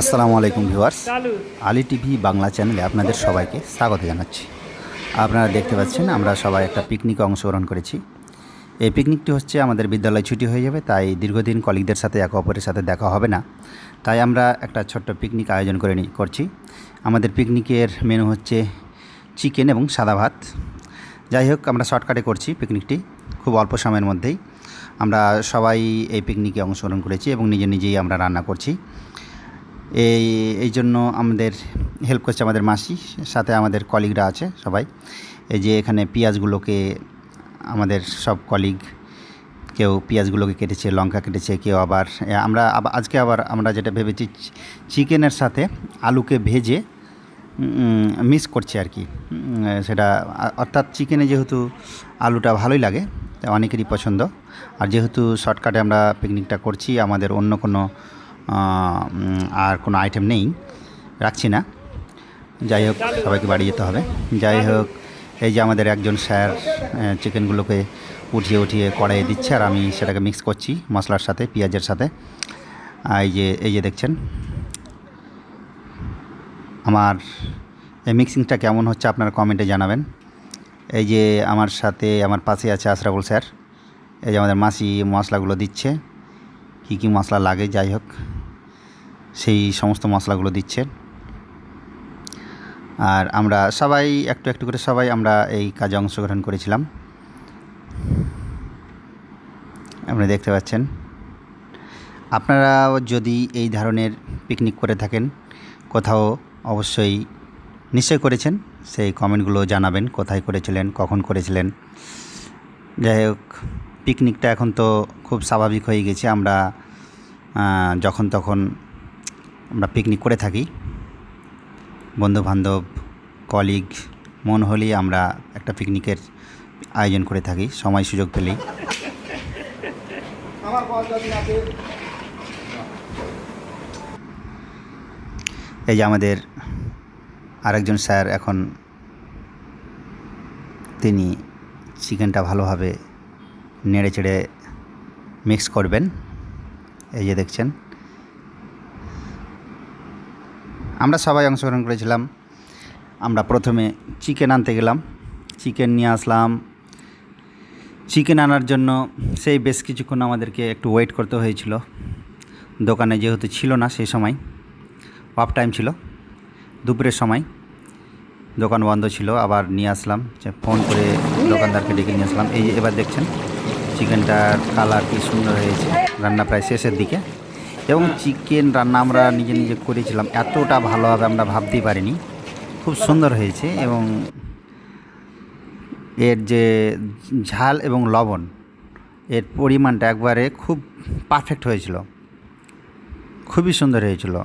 আসসালামু আলাইকুম viewers. Ali TV Bangla চ্যানেলে আপনাদের সবাইকে স্বাগত জানাচ্ছি। আপনারা দেখতে পাচ্ছেন আমরা সবাই একটা পিকনিকে অংশগ্রহণ করেছি। এই পিকনিকটি হচ্ছে আমাদের বিদ্যালয় ছুটি হয়ে যাবে তাই দীর্ঘদিন কলিগদের সাথে একে অপরের সাথে দেখা হবে না। তাই আমরা একটা ছোট্ট পিকনিক আয়োজন করে করছি। আমাদের পিকনিকের মেনু হচ্ছে চিকেন এবং সাদা ভাত। যাই হোক আমরা শর্টকাটে করছি পিকনিকটি খুব অল্প সময়ের মধ্যেই। আমরা সবাই এই পিকনিকে অংশগ্রহণ করেছি এবং নিজে নিজেই আমরা রান্না করছি। এই এই জন্য আমাদের হেল্প করছে আমাদের মাসি, সাথে আমাদের কলিগরা আছে সবাই। এই যে এখানে পেঁয়াজগুলোকে আমাদের সব কলিগ কেউ পেঁয়াজগুলোকে কেটেছে, লঙ্কা কেটেছে, কেউ আবার আমরা আজকে আবার আমরা যেটা ভেবেছি, চিকেনের সাথে আলুকে ভেজে মিস করছে আর কি। সেটা অর্থাৎ চিকেনে যেহেতু আলুটা ভালোই লাগে অনেকেরই পছন্দ। আর যেহেতু শর্টকাটে আমরা পিকনিকটা করছি, আমাদের অন্য কোনো আর কোনো আইটেম নেই। রাখছি না। যাই হোক, সবাইকে বাড়ি যেতে হবে। যাই হোক, এই যে আমাদের একজন স্যার চিকেনগুলোকে উঠিয়ে উঠিয়ে কড়াইয়ে দিচ্ছে, আর আমি সেটাকে মিক্স করছি মশলার সাথে, পেঁয়াজের সাথে। এই যে এই যে দেখছেন, আমার এই মিক্সিংটা কেমন হচ্ছে আপনারা কমেন্টে জানাবেন। এই যে আমার সাথে, আমার পাশে আছে আশরাফুল স্যার। এই যে আমাদের মাসি মশলাগুলো দিচ্ছে, কী কী মশলা লাগে, যাই হোক। সেই সমস্ত মশলাগুলো দিচ্ছেন। আর আমরা সবাই, একটু একটু করে সবাই আমরা এই কাজে অংশগ্রহণ করেছিলাম। আপনি দেখতে পাচ্ছেন। আপনারাও যদি এই ধরনের পিকনিক করে থাকেন, কোথাও অবশ্যই নিশ্চয় করেছেন, সেই কমেন্টগুলো জানাবেন, কোথায় করেছিলেন, কখন করেছিলেন। যাই হোক পিকনিকটা এখন তো খুব স্বাভাবিক হয়ে গেছে। আমরা যখন তখন আমরা পিকনিক করে থাকি। বন্ধুবান্ধব কলিগ মন হলেই আমরা একটা পিকনিকের আয়োজন করে থাকি সময় সুযোগ পেলেই। এই যে আমাদের আরেকজন স্যার এখন তিনি চিকেনটা ভালোভাবে নেড়ে চেড়ে মিক্স করবেন। এই যে দেখছেন। আমরা সবাই অংশগ্রহণ করেছিলাম। আমরা প্রথমে চিকেন আনতে গেলাম। চিকেন নিয়ে আসলাম। চিকেন আনার জন্য সেই বেশ কিছুক্ষণ আমাদেরকে একটু ওয়েট করতে হয়েছিল। দোকানে যেহেতু ছিল না সেই সময় অফ টাইম ছিল, দুপুরের সময়। দোকান বন্ধ ছিল, আবার নিয়ে আসলাম। ফোন করে দোকানদারকে ডেকে নিয়ে আসলাম। এই এবার দেখছেন, চিকেনটার কালার কি সুন্দর হয়েছে। রান্না প্রায় শেষের দিকে। এবং চিকেন রান্না আমরা নিজে নিজে করেছিলাম। এতটা ভালোভাবে আমরা ভাবতেই পারিনি। খুব সুন্দর হয়েছে এবং এর যে ঝাল এবং লবণ, এর পরিমাণটা একবারে খুব পারফেক্ট হয়েছিল। খুবই সুন্দর হয়েছিল।